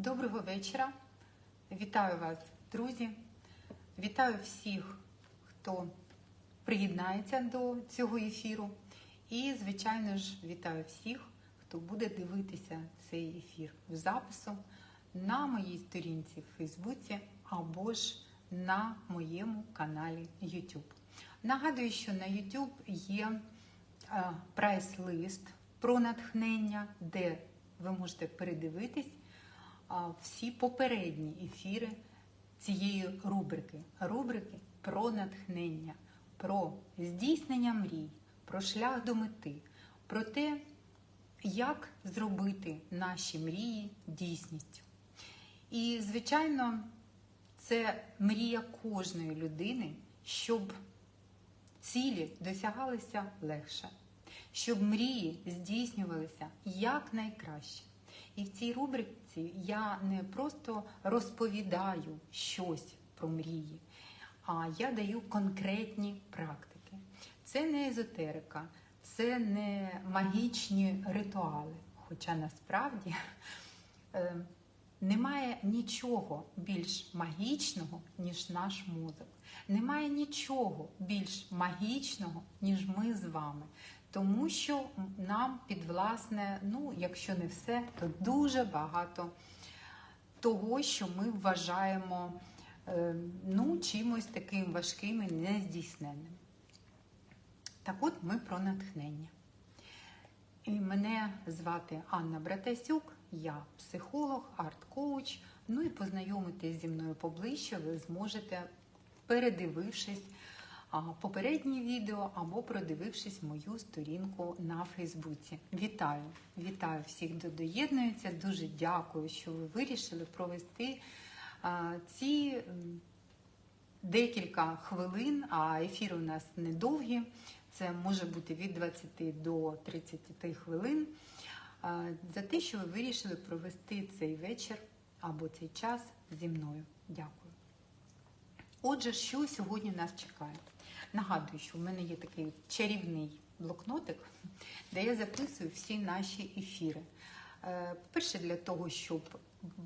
Доброго вечора. Вітаю вас, друзі. Вітаю всіх, хто приєднається до цього ефіру. І, звичайно ж, вітаю всіх, хто буде дивитися цей ефір в запису на моїй сторінці в Фейсбуці або ж на моєму каналі YouTube. Нагадую, що на YouTube є е, прайс-лист про натхнення, де ви можете передивитись всі попередні ефіри цієї рубрики. Рубрики про натхнення, про здійснення мрій, про шлях до мети, про те, як зробити наші мрії дійсністю. І, звичайно, це мрія кожної людини, щоб цілі досягалися легше, щоб мрії здійснювалися якнайкраще. І в цій рубриці я не просто розповідаю щось про мрії, а я даю конкретні практики. Це не езотерика, це не магічні ритуали. Хоча насправді е, немає нічого більш магічного, ніж наш мозок. Немає нічого більш магічного, ніж ми з вами. Тому що нам підвласне, ну, якщо не все, то дуже багато того, що ми вважаємо е, ну, чимось таким важким і нездійсненним. Так от ми про натхнення. І мене звати Анна Братасюк, я психолог, арт-коуч. Ну і познайомитись зі мною поближче ви зможете, передивившись попереднє відео або продивившись мою сторінку на Фейсбуці. Вітаю! Вітаю всіх, хто доєднується. Дуже дякую, що ви вирішили провести ці декілька хвилин, а ефір у нас недовгі. Це може бути від 20 до 30 хвилин. За те, що ви вирішили провести цей вечір або цей час зі мною. Дякую. Отже, що сьогодні нас чекає? Нагадую, що в мене є такий чарівний блокнотик, де я записую всі наші ефіри. Е, По-перше, для того, щоб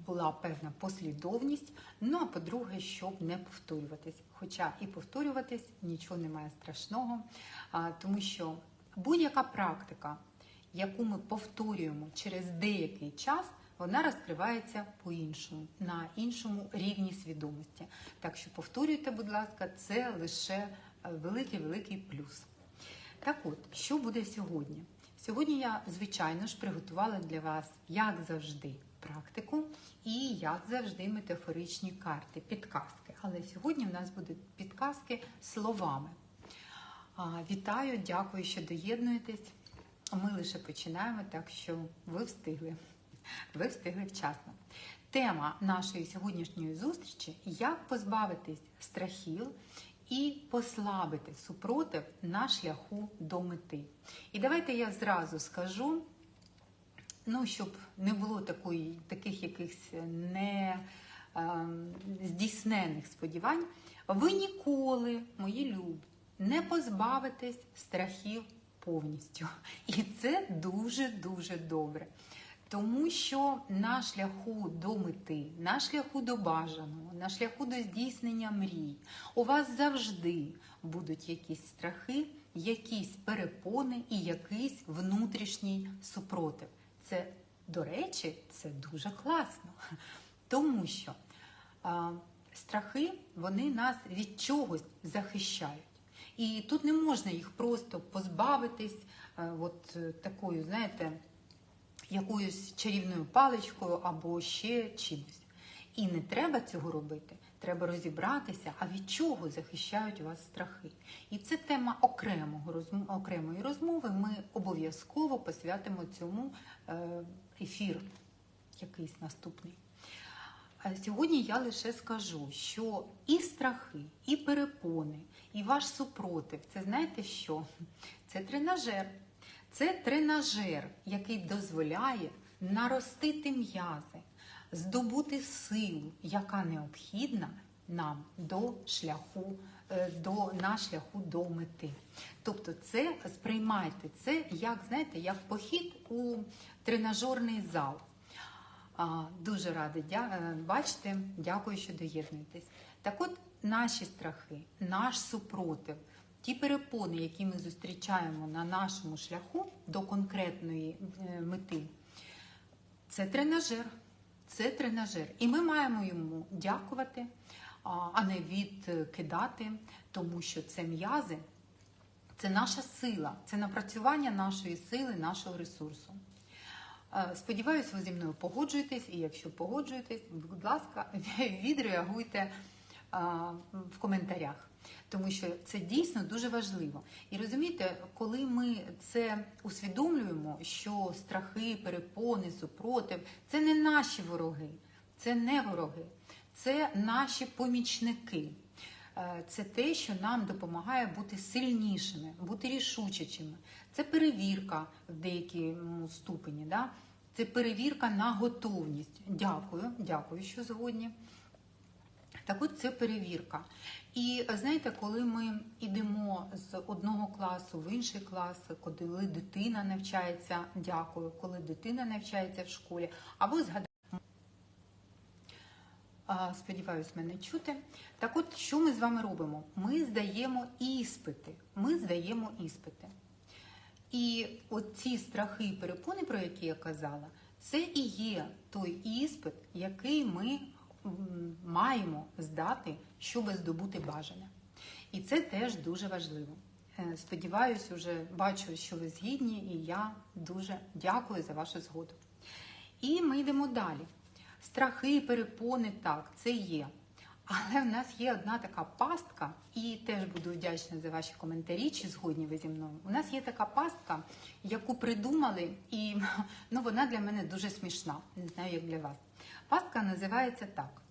була певна послідовність, ну а по-друге, щоб не повторюватись. Хоча і повторюватись нічого немає страшного, тому що будь-яка практика, яку ми повторюємо через деякий час, вона розкривається по-іншому, на іншому рівні свідомості. Так що повторюйте, будь ласка, це лише великий-великий плюс. Так от, що буде сьогодні? Сьогодні я, звичайно ж, приготувала для вас, як завжди, практику і, як завжди, метафоричні карти, підказки. Але сьогодні в нас будуть підказки словами. Вітаю, дякую, що доєднуєтесь. Ми лише починаємо, так що ви встигли. Ви встигли вчасно. Тема нашої сьогоднішньої зустрічі як позбавитись страхів і послабити супротив на шляху до мети. І давайте я зразу скажу, ну, щоб не було такої, таких якихось не е, здійснених сподівань, ви ніколи, мої любі, не позбавитесь страхів повністю. І це дуже-дуже добре. Тому що на шляху до мети, на шляху до бажаного, на шляху до здійснення мрій, у вас завжди будуть якісь страхи, якісь перепони і якийсь внутрішній супротив. Це, до речі, це дуже класно, тому що а, страхи вони нас від чогось захищають. І тут не можна їх просто позбавитись, а, от такою, знаєте якоюсь чарівною паличкою або ще чимось. І не треба цього робити. Треба розібратися, а від чого захищають вас страхи. І це тема окремого окремої розмови. Ми обов'язково посвятимо цьому е, ефір, якийсь наступний. Сьогодні я лише скажу, що і страхи, і перепони, і ваш супротив це знаєте що? Це тренажер. Це тренажер, який дозволяє наростити м'язи, здобути силу, яка необхідна нам до шляху, до, на шляху до мети. Тобто, це сприймайте це як знаєте, як похід у тренажерний зал. Дуже рада дя- е, бачити. Дякую, що доєднуєтесь. Так от наші страхи, наш супротив, ті перепони, які ми зустрічаємо на нашому шляху до конкретної е, мети, це тренажер. Це тренажер. І ми маємо йому дякувати, а не відкидати, тому що це м'язи, це наша сила, це напрацювання нашої сили, нашого ресурсу. Е, Сподіваюсь, ви зі мною погоджуєтесь, і якщо погоджуєтесь, будь ласка, відреагуйте в коментарях, тому що це дійсно дуже важливо. І розумієте, коли ми це усвідомлюємо, що страхи, перепони, супротив це не наші вороги, це не вороги, це наші помічники. Е, Це те, що нам допомагає бути сильнішими, бути рішучими. Це перевірка в деякому ступені. Да? Це перевірка на готовність. Дякую, дякую, що згодні. Так от це перевірка. І знаєте, коли ми йдемо з одного класу в інший клас, коли дитина навчається, дякую, коли дитина навчається в школі, або згадаємо. Сподіваюсь, мене чути. Так от, що ми з вами робимо? Ми здаємо іспити. Ми здаємо іспити. І оці страхи і перепони, про які я казала, це і є той іспит, який ми маємо здати, щоб здобути бажання. І це теж дуже важливо. Е, Сподіваюсь, уже бачу, що ви згідні, і я дуже дякую за вашу згоду. І ми йдемо далі. Страхи, перепони, так, це є. Але в нас є одна така пастка, і теж буду вдячна за ваші коментарі, чи згодні ви зі мною. У нас є така пастка, яку придумали, і ну, вона для мене дуже смішна. Не знаю, як для вас. Пастка називається так.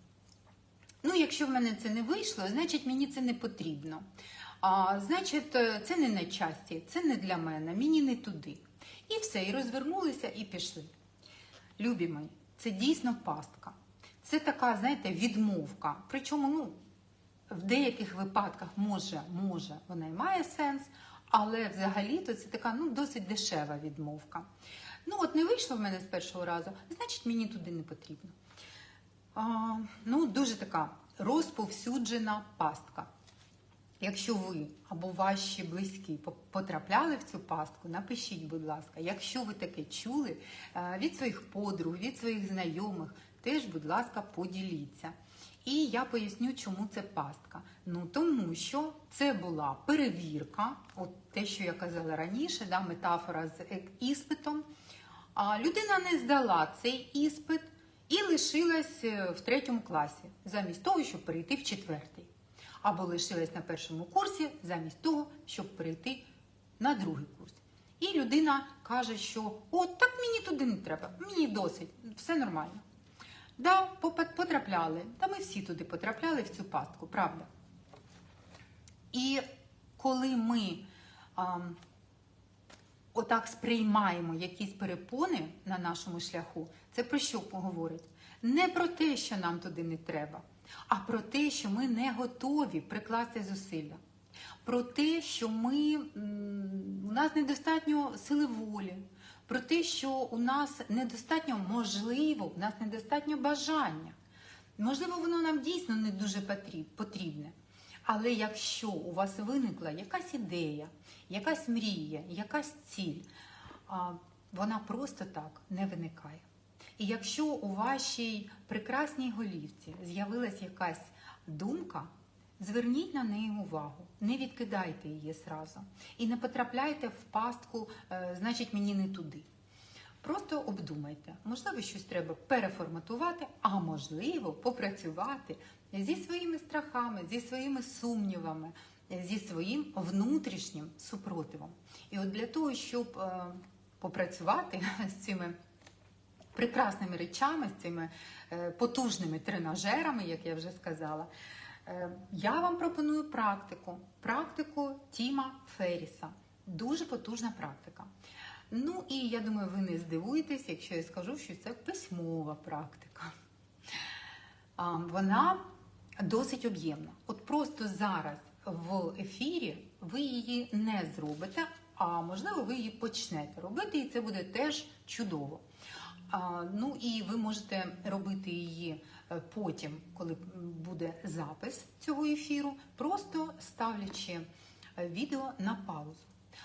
Ну, якщо в мене це не вийшло, значить мені це не потрібно. А, значить, е, це не на часті, це не для мене, мені не туди. І все, і розвернулися, і пішли. Любі мої, це дійсно пастка. Це така, знаєте, відмовка. Причому, ну, в деяких випадках може, може, вона і має сенс, але взагалі-то це така ну, досить дешева відмовка. Ну, от не вийшло в мене з першого разу, значить мені туди не потрібно. А, ну, дуже така розповсюджена пастка. Якщо ви або ваші близькі потрапляли в цю пастку, напишіть, будь ласка, якщо ви таке чули е, від своїх подруг, від своїх знайомих, теж, будь ласка, поділіться. І я поясню, чому це пастка. Ну тому що це була перевірка, от те, що я казала раніше, да, метафора з е- іспитом. А людина не здала цей іспит і лишилась е, в третьому класі, замість того, щоб перейти в четвертий. Або лишилась на першому курсі, замість того, щоб перейти на другий курс. І людина каже, що от так мені туди не треба, мені досить, все нормально. Да, потрапляли. Та ми всі туди потрапляли в цю пастку, правда. І коли ми ам, отак сприймаємо якісь перепони на нашому шляху, це про що говорить? Не про те, що нам туди не треба, а про те, що ми не готові прикласти зусилля. Про те, що ми, у нас недостатньо сили волі, про те, що у нас недостатньо можливо, у нас недостатньо бажання. Можливо, воно нам дійсно не дуже потрібне. Але якщо у вас виникла якась ідея, якась мрія, якась ціль, вона просто так не виникає. І якщо у вашій прекрасній голівці з'явилась якась думка, зверніть на неї увагу, не відкидайте її зразу. І не потрапляйте в пастку, е, значить, мені не туди. Просто обдумайте, можливо, щось треба переформатувати, а можливо, попрацювати зі своїми страхами, зі своїми сумнівами, зі своїм внутрішнім супротивом. І от для того, щоб е, попрацювати з цими прекрасними речами, з цими е, потужними тренажерами, як я вже сказала, е, я вам пропоную практику, практику Тіма Ферріса. Дуже потужна практика. Ну і я думаю, ви не здивуєтесь, якщо я скажу, що це письмова практика. Вона досить об'ємна. От просто зараз в ефірі ви її не зробите, а можливо, ви її почнете робити, і це буде теж чудово. Ну і ви можете робити її е, потім, коли буде запис цього ефіру, просто ставлячи е, відео на паузу.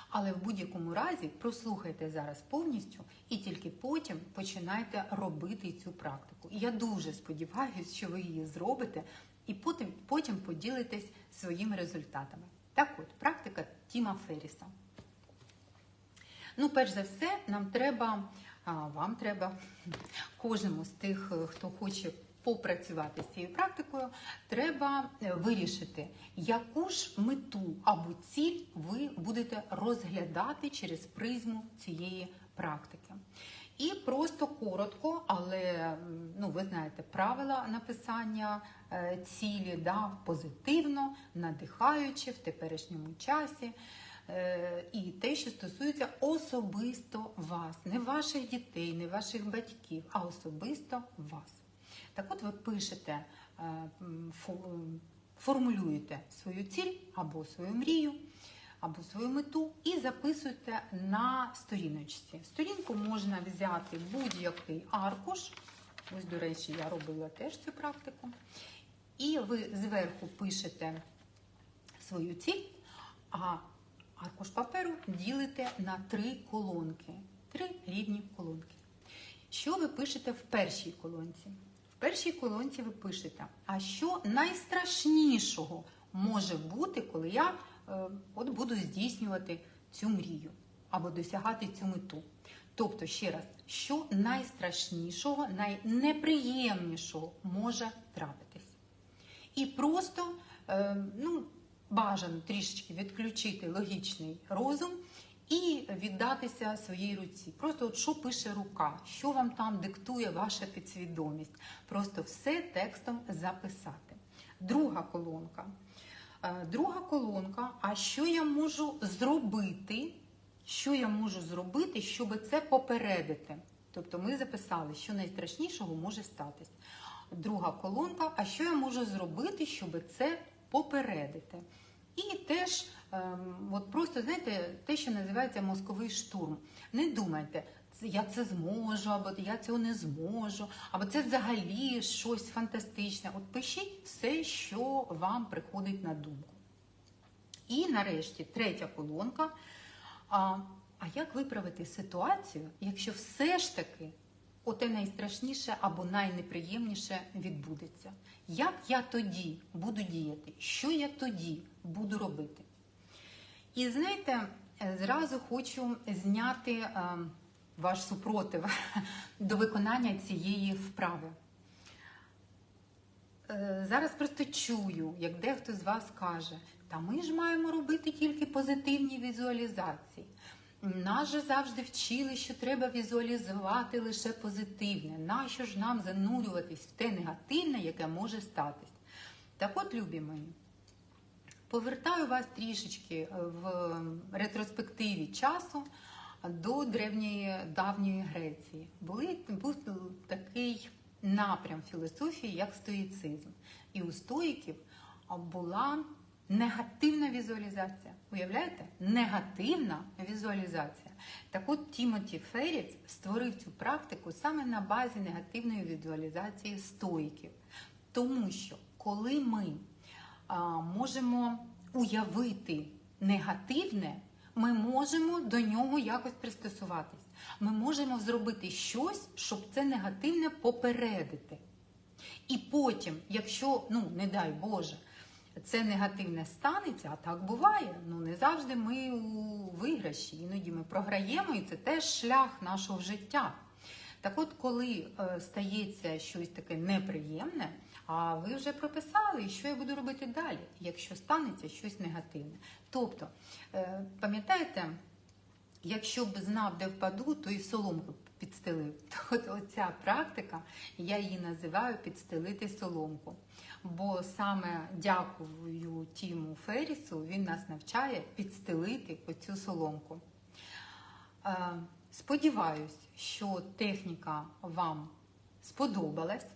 Але в будь-якому разі прослухайте зараз повністю і тільки потім починайте робити цю практику. І я дуже сподіваюся, що ви її зробите і потім, потім поділитесь своїми результатами. Так от, практика Тіма Ферріса. Ну, перш за все, нам треба, вам треба, кожному з тих, е, хто хоче попрацювати з цією практикою, треба е, вирішити, яку ж мету або ціль ви будете розглядати через призму цієї практики. І просто коротко, але ну, ви знаєте правила написання е, цілі, да, позитивно, надихаюче в теперішньому часі. Е, І те, що стосується особисто вас, не ваших дітей, не ваших батьків, а особисто вас. Так от ви пишете, е, формулюєте свою ціль або свою мрію, або свою мету і записуєте на сторіночці. Сторінку можна взяти будь-який аркуш. Ось, до речі, я робила теж цю практику. І ви зверху пишете свою ціль, а аркуш паперу ділите на три колонки. Три рівні колонки. Що ви пишете в першій колонці? В першій колонці ви пишете, а що найстрашнішого може бути, коли я е, от буду здійснювати цю мрію або досягати цю мету. Тобто, ще раз, що найстрашнішого, найнеприємнішого може трапитись. І просто е, ну, бажано трішечки відключити логічний розум і віддатися своїй руці. Просто от що пише рука, що вам там диктує ваша підсвідомість. Просто все текстом записати. Друга колонка. Е, Друга колонка, а що я можу зробити? Що я можу зробити, щоб це попередити? Тобто ми записали, що найстрашнішого може статись. Друга колонка, а що я можу зробити, щоб це попередити? І теж, ем, от просто знаєте, те, що називається мозковий штурм. Не думайте, я це зможу, або я цього не зможу, або це взагалі щось фантастичне. От пишіть все, що вам приходить на думку. І нарешті третя колонка. А, а як виправити ситуацію, якщо все ж таки оте найстрашніше або найнеприємніше відбудеться? Як я тоді буду діяти? Що я тоді буду робити? І знаєте, зразу хочу зняти е, ваш супротив до виконання цієї вправи. Е, Зараз просто чую, як дехто з вас каже, та ми ж маємо робити тільки позитивні візуалізації. Нас же завжди вчили, що треба візуалізувати лише позитивне. Нащо ж нам занурюватись в те негативне, яке може статись? Так от, любі мої, повертаю вас трішечки е, в ретроспективі часу до древньої давньої Греції. Були, був такий напрям філософії, як стоїцизм. І у стоїків була негативна візуалізація. Уявляєте? Негативна візуалізація. Так от Тімоті Феріц створив цю практику саме на базі негативної візуалізації стоїків. Тому що коли ми а, можемо уявити негативне, ми можемо до нього якось пристосуватись. Ми можемо зробити щось, щоб це негативне попередити. І потім, якщо, ну не дай Боже, це негативне станеться, а так буває. Ну не завжди ми у виграші, іноді ми програємо, і це теж шлях нашого життя. Так от, коли е, стається щось таке неприємне, а ви вже прописали, що я буду робити далі, якщо станеться щось негативне. Тобто, е, пам'ятаєте, якщо б знав, де впаду, то і соломку підстелив. От оця практика, я її називаю підстелити соломку. Бо саме дякую Тіму Феррісу, він нас навчає підстелити оцю соломку. Е, Сподіваюсь, що техніка вам сподобалась.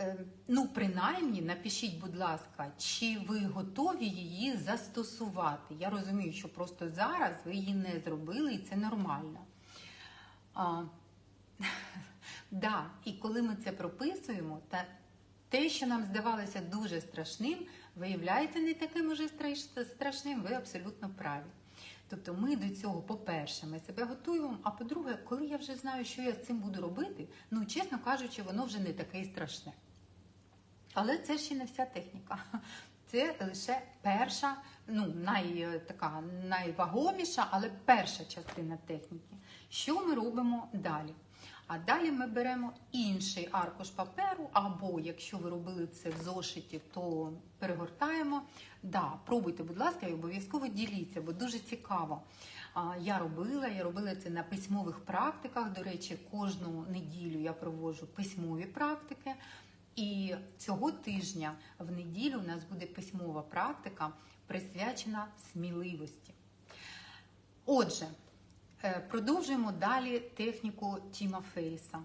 Е, Ну, принаймні, напишіть, будь ласка, чи ви готові її застосувати. Я розумію, що просто зараз ви її не зробили, і це нормально. А, Да, і коли ми це прописуємо, та те, що нам здавалося дуже страшним, виявляється не таким уже страшним, ви абсолютно праві. Тобто ми до цього, по-перше, ми себе готуємо, а по-друге, коли я вже знаю, що я з цим буду робити, ну, чесно кажучи, воно вже не таке страшне. Але це ще не вся техніка. Це лише перша, ну най, така найвагоміша, але перша частина техніки. Що ми робимо далі? А далі ми беремо інший аркуш паперу, або якщо ви робили це в зошиті, то перегортаємо. Да, пробуйте, будь ласка, і обов'язково діліться, бо дуже цікаво. Я робила, я робила це на письмових практиках. До речі, кожну неділю я проводжу письмові практики. І цього тижня в неділю у нас буде письмова практика, присвячена сміливості. Отже, е, продовжуємо далі техніку Тіма Ферріса.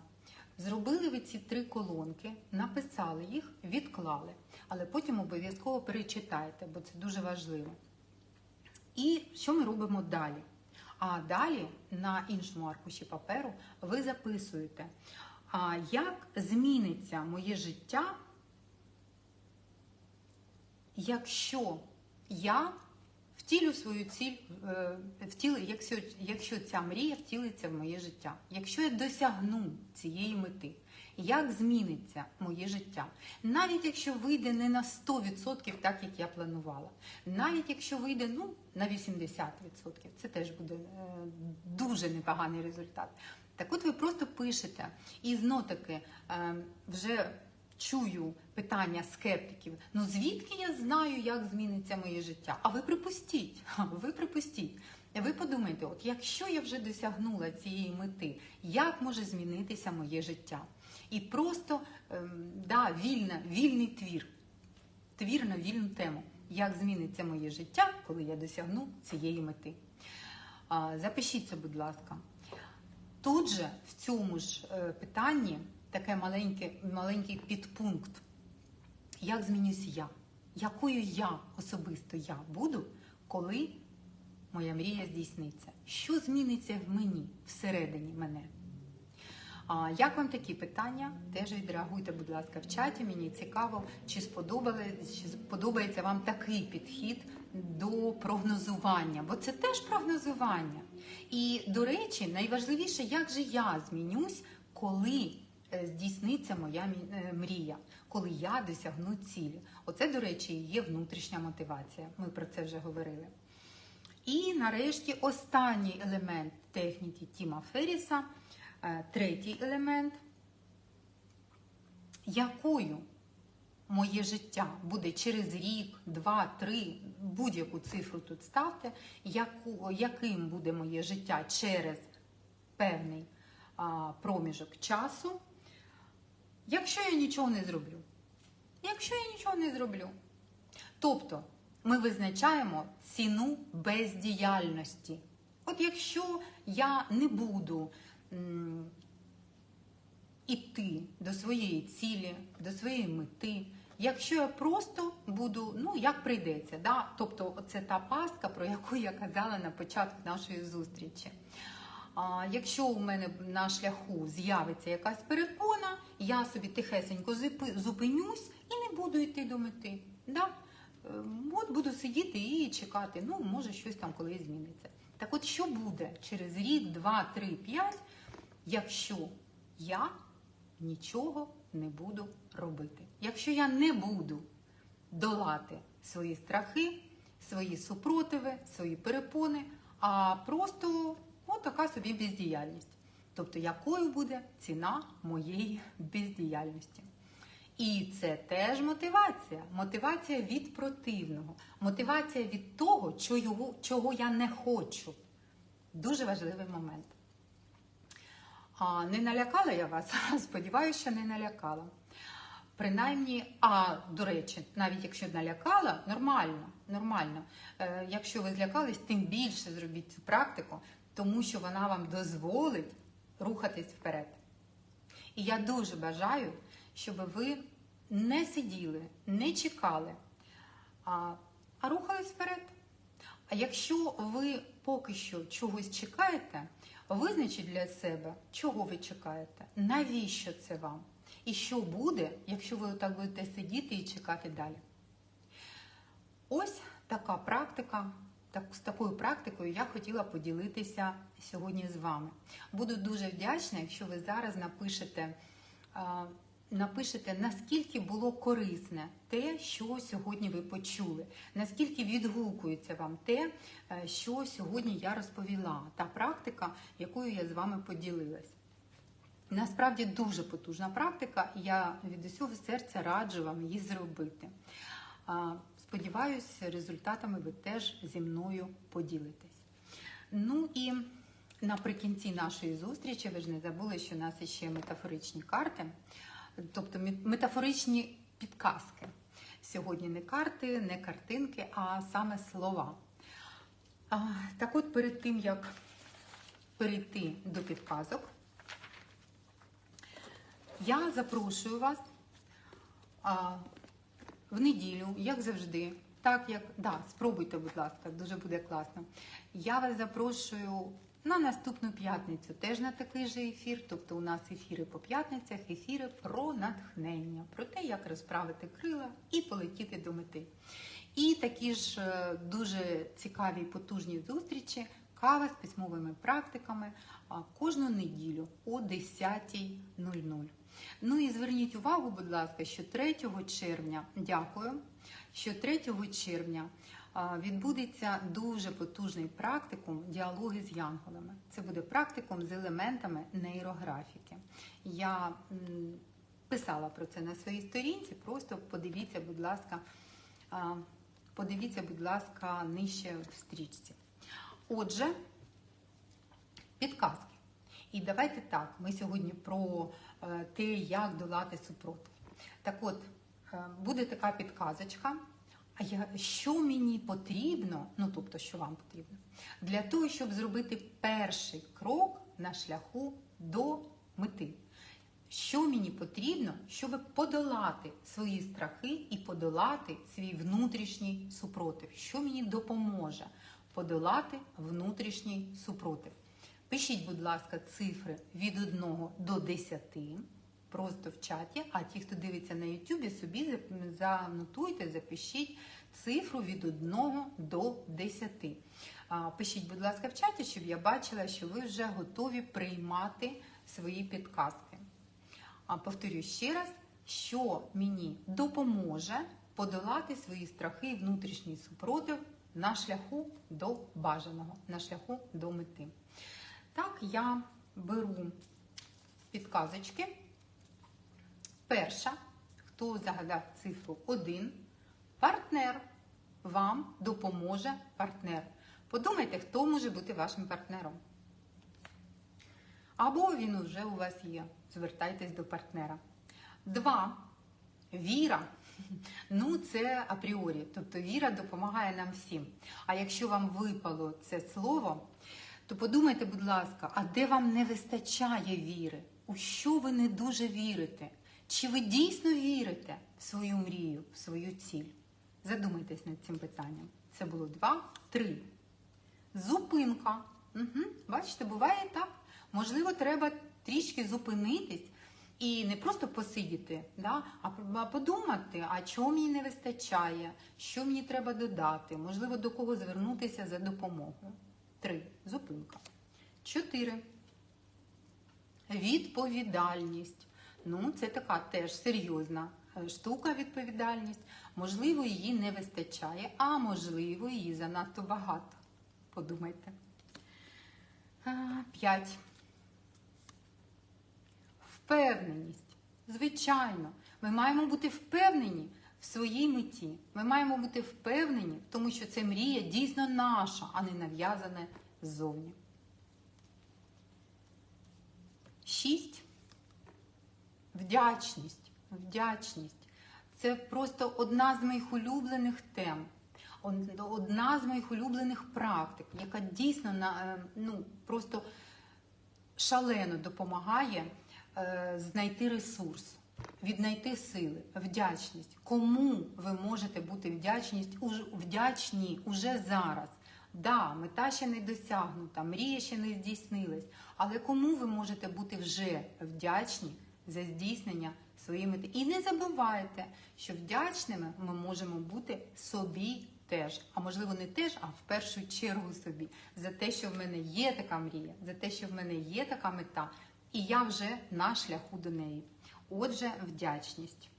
Зробили ви ці три колонки, написали їх, відклали, але потім обов'язково перечитайте, бо це дуже важливо. І що ми робимо далі? А далі на іншому аркуші паперу ви записуєте, як зміниться моє життя, якщо я втілю свою ціль, е, втілю, якщо, якщо ця мрія втілиться в моє життя, якщо я досягну цієї мети, як зміниться моє життя? Навіть якщо вийде не на 100% так, як я планувала, навіть якщо вийде ну, на 80%, це теж буде е, дуже непоганий результат. Так от ви просто пишете, і знов таки е, вже чую питання скептиків: ну звідки я знаю, як зміниться моє життя? А ви припустіть, ви припустіть. Ви подумайте, от якщо я вже досягнула цієї мети, як може змінитися моє життя? І просто ем, да, вільна, вільний твір, твір на вільну тему. Як зміниться моє життя, коли я досягну цієї мети? А, запишіться, будь ласка. Тут же в цьому ж е, питанні таке маленьке, маленький підпункт. Як змінюсь я? Якою я особисто я буду, коли моя мрія здійсниться? Що зміниться в мені всередині мене? А як вам такі питання? Теж відреагуйте, будь ласка, в чаті. Мені цікаво, чи чи сподобається вам такий підхід до прогнозування, бо це теж прогнозування. І, до речі, найважливіше, як же я змінюсь, коли е, здійсниться моя е, мрія, коли я досягну цілі. Оце, до речі, є внутрішня мотивація. Ми про це вже говорили. І нарешті останній елемент техніки Тіма Ферріса, е, третій елемент, якою моє життя буде через рік, два, три, будь-яку цифру тут ставте, яку, яким буде моє життя через певний а, проміжок часу, якщо я нічого не зроблю. Якщо я нічого не зроблю. Тобто ми визначаємо ціну бездіяльності. От якщо я не буду іти до своєї цілі, до своєї мети, якщо я просто буду, ну як прийдеться, да? тобто це та пастка, про яку я казала на початку нашої зустрічі. А якщо у мене на шляху з'явиться якась перепона, я собі тихесенько зупинюсь і не буду йти до мети. Да? Е, От буду сидіти і чекати, ну, може, щось там колись зміниться. Так от що буде через рік, два, три, п'ять, якщо я нічого не буду робити? Якщо я не буду долати свої страхи, свої супротиви, свої перепони, а просто от така собі бездіяльність. Тобто, якою буде ціна моєї бездіяльності? І це теж мотивація. Мотивація від противного, мотивація від того, чого я не хочу. Дуже важливий момент. А не налякала я вас? Сподіваюся, що не налякала. Принаймні, а до речі, навіть якщо налякала, нормально, нормально. Е, якщо ви злякались, тим більше зробіть цю практику, тому що вона вам дозволить рухатись вперед. І я дуже бажаю, щоб ви не сиділи, не чекали, а, а рухались вперед. А якщо ви поки що чогось чекаєте, Визначіть для себе, чого ви чекаєте, навіщо це вам, і що буде, якщо ви так будете сидіти і чекати далі. Ось така практика. Так, з такою практикою я хотіла поділитися сьогодні з вами. Буду дуже вдячна, якщо ви зараз напишете, напишете, наскільки було корисне те, що сьогодні ви почули, наскільки відгукується вам те, е, що сьогодні я розповіла, та практика, якою я з вами поділилась. Насправді дуже потужна практика, і я від усього серця раджу вам її зробити. Сподіваюсь, результатами ви теж зі мною поділитесь. Ну і наприкінці нашої зустрічі, ви ж не забули, що у нас ще метафоричні карти, тобто метафоричні підказки. Сьогодні не карти, не картинки, а саме слова. Так от перед тим, як перейти до підказок, я запрошую вас а, в неділю, як завжди. Так як да, спробуйте, будь ласка, дуже буде класно. Я вас запрошую на наступну п'ятницю, теж на такий же ефір. Тобто у нас ефіри по п'ятницях, ефіри про натхнення, про те, як розправити крила і полетіти до мети. І такі ж е, дуже цікаві потужні зустрічі, кава з письмовими практиками кожну неділю о 10.00. Ну і зверніть увагу, будь ласка, що 3 червня, дякую, що 3 червня відбудеться дуже потужний практикум діалоги з янголами. Це буде практикум з елементами нейрографіки. Я писала про це на своїй сторінці, просто подивіться, будь ласка, подивіться, будь ласка, нижче в стрічці. Отже, підказки. І давайте так, ми сьогодні про те, як долати супротив. Так от, е, буде така підказочка. А що мені потрібно, ну тобто, що вам потрібно, для того, щоб зробити перший крок на шляху до мети. Що мені потрібно, щоб подолати свої страхи і подолати свій внутрішній супротив? Що мені допоможе подолати внутрішній супротив? Пишіть, будь ласка, цифри від 1 до 10, просто в чаті. А ті, хто дивиться на YouTube, собі занотуйте, запишіть цифру від 1 до 10. Пишіть, будь ласка, в чаті, щоб я бачила, що ви вже готові приймати свої підказки. А повторюю ще раз, що мені допоможе подолати свої страхи і внутрішній супротив на шляху до бажаного, на шляху до мети. Так, я беру підказочки. Перша, хто загадав цифру 1, партнер. Вам допоможе партнер. Подумайте, хто може бути вашим партнером. Або він вже у вас є. Звертайтесь до партнера. Два. Віра. Ну, це апріорі. Тобто віра допомагає нам всім. А якщо вам випало це слово, то подумайте, будь ласка, а де вам не вистачає віри? У що ви не дуже вірите? Чи ви дійсно вірите в свою мрію, в свою ціль? Задумайтесь над цим питанням. Це було два, три. Зупинка. Угу. Бачите, буває так. Можливо, треба трішки зупинитись і не просто посидіти, да? а подумати, а чого мені не вистачає, що мені треба додати, можливо, до кого звернутися за допомогою. Три. Зупинка. Чотири. Відповідальність. Ну, це така теж серйозна е, штука, відповідальність. Можливо, її не вистачає, а можливо, її занадто багато. Подумайте. А, П'ять. Впевненість. Звичайно, ми маємо бути впевнені в своїй меті. Ми маємо бути впевнені, тому що це мрія дійсно наша, а не нав'язана ззовні. Шість. Вдячність. Вдячність. Це просто одна з моїх улюблених тем, одна з моїх улюблених практик, яка дійсно е, ну, просто шалено допомагає е, знайти ресурс, віднайти сили, вдячність. Кому ви можете бути вдячність, вдячні уже зараз Да, мета ще не досягнута, мрія ще не здійснилась. Але кому ви можете бути вже вдячні за здійснення своєї мети? І не забувайте, що вдячними ми можемо бути собі теж, а можливо не теж, а в першу чергу собі, за те, що в мене є така мрія, за те, що в мене є така мета, і я вже на шляху до неї. Отже, вдячність.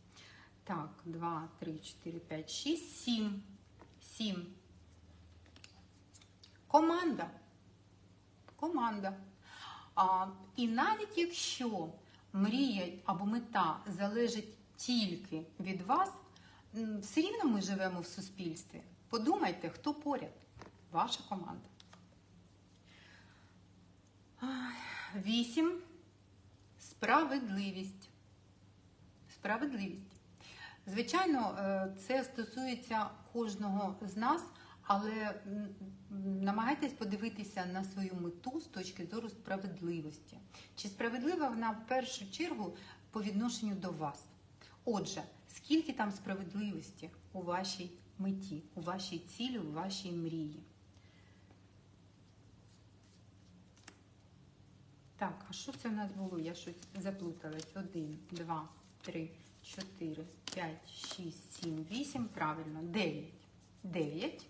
Так, 2, 3, 4, 5, 6, 7. 7. Команда. Команда. А, і навіть якщо мрія або мета залежить тільки від вас, все рівно ми живемо в суспільстві. Подумайте, хто поряд. Ваша команда. Ай, Вісім. Справедливість. Справедливість. Звичайно, е, це стосується кожного з нас, але намагайтесь подивитися на свою мету з точки зору справедливості. Чи справедлива вона в першу чергу по відношенню до вас? Отже, скільки там справедливості у вашій меті, у вашій цілі, у вашій мрії? Так, а що це в нас було? Я щось заплуталась. Один, два, три, чотири, п'ять, шість, сім, вісім. Правильно, дев'ять. Дев'ять.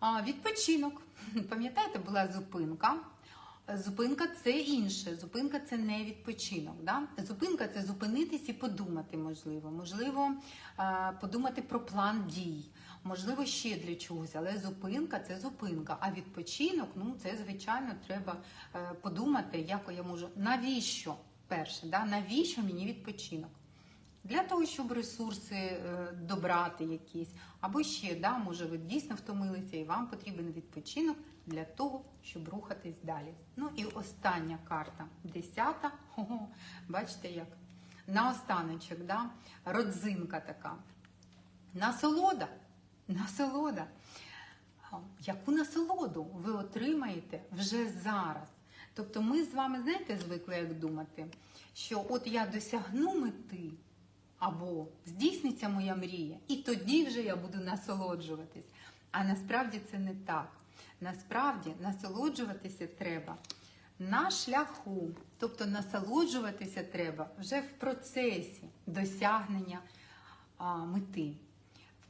А, відпочинок. Пам'ятаєте, була зупинка. Зупинка це інше. Зупинка це не відпочинок. Да? Зупинка це зупинитись і подумати, можливо. Можливо, подумати про план дій. Можливо, ще для чогось, але зупинка це зупинка. А відпочинок, ну це звичайно треба е, подумати, як я можу. Навіщо перше? Да? Навіщо мені відпочинок? Для того, щоб ресурси е, добрати якісь, або ще, да, може, ви дійсно втомилися, і вам потрібен відпочинок для того, щоб рухатись далі. Ну і остання карта, десята. Ого, бачите як? На останочок, да? родзинка така. Насолода. Насолода. Яку насолоду ви отримаєте вже зараз? Тобто ми з вами, знаєте, звикли як думати, що от я досягну мети, або здійсниться моя мрія, і тоді вже я буду насолоджуватись. А насправді це не так. Насправді насолоджуватися треба на шляху, тобто насолоджуватися треба вже в процесі досягнення а, мети,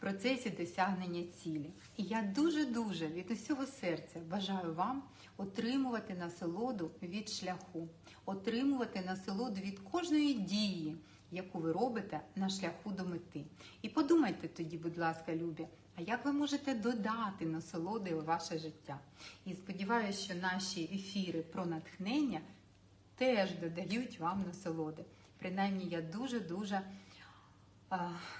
процесі досягнення цілі. І я дуже-дуже від усього серця бажаю вам отримувати насолоду від шляху, отримувати насолоду від кожної дії, яку ви робите на шляху до мети. І подумайте тоді, будь ласка, любі, а як ви можете додати насолоди у ваше життя? І сподіваюся, що наші ефіри про натхнення теж додають вам насолоди. Принаймні, я дуже-дуже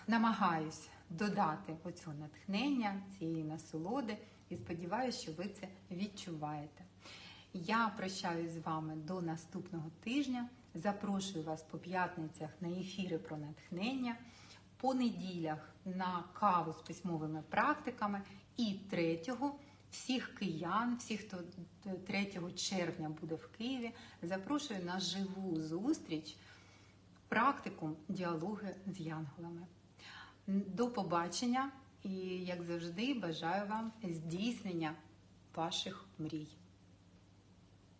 намагаюсь додати оцього натхнення, цієї насолоди, і сподіваюся, що ви це відчуваєте. Я прощаюсь з вами до наступного тижня. Запрошую вас по п'ятницях на ефіри про натхнення, по неділях на каву з письмовими практиками і 3 всіх киян, всіх, хто 3 червня буде в Києві, запрошую на живу зустріч, практикум діалоги з янголами. До побачення і, як завжди, бажаю вам здійснення ваших мрій.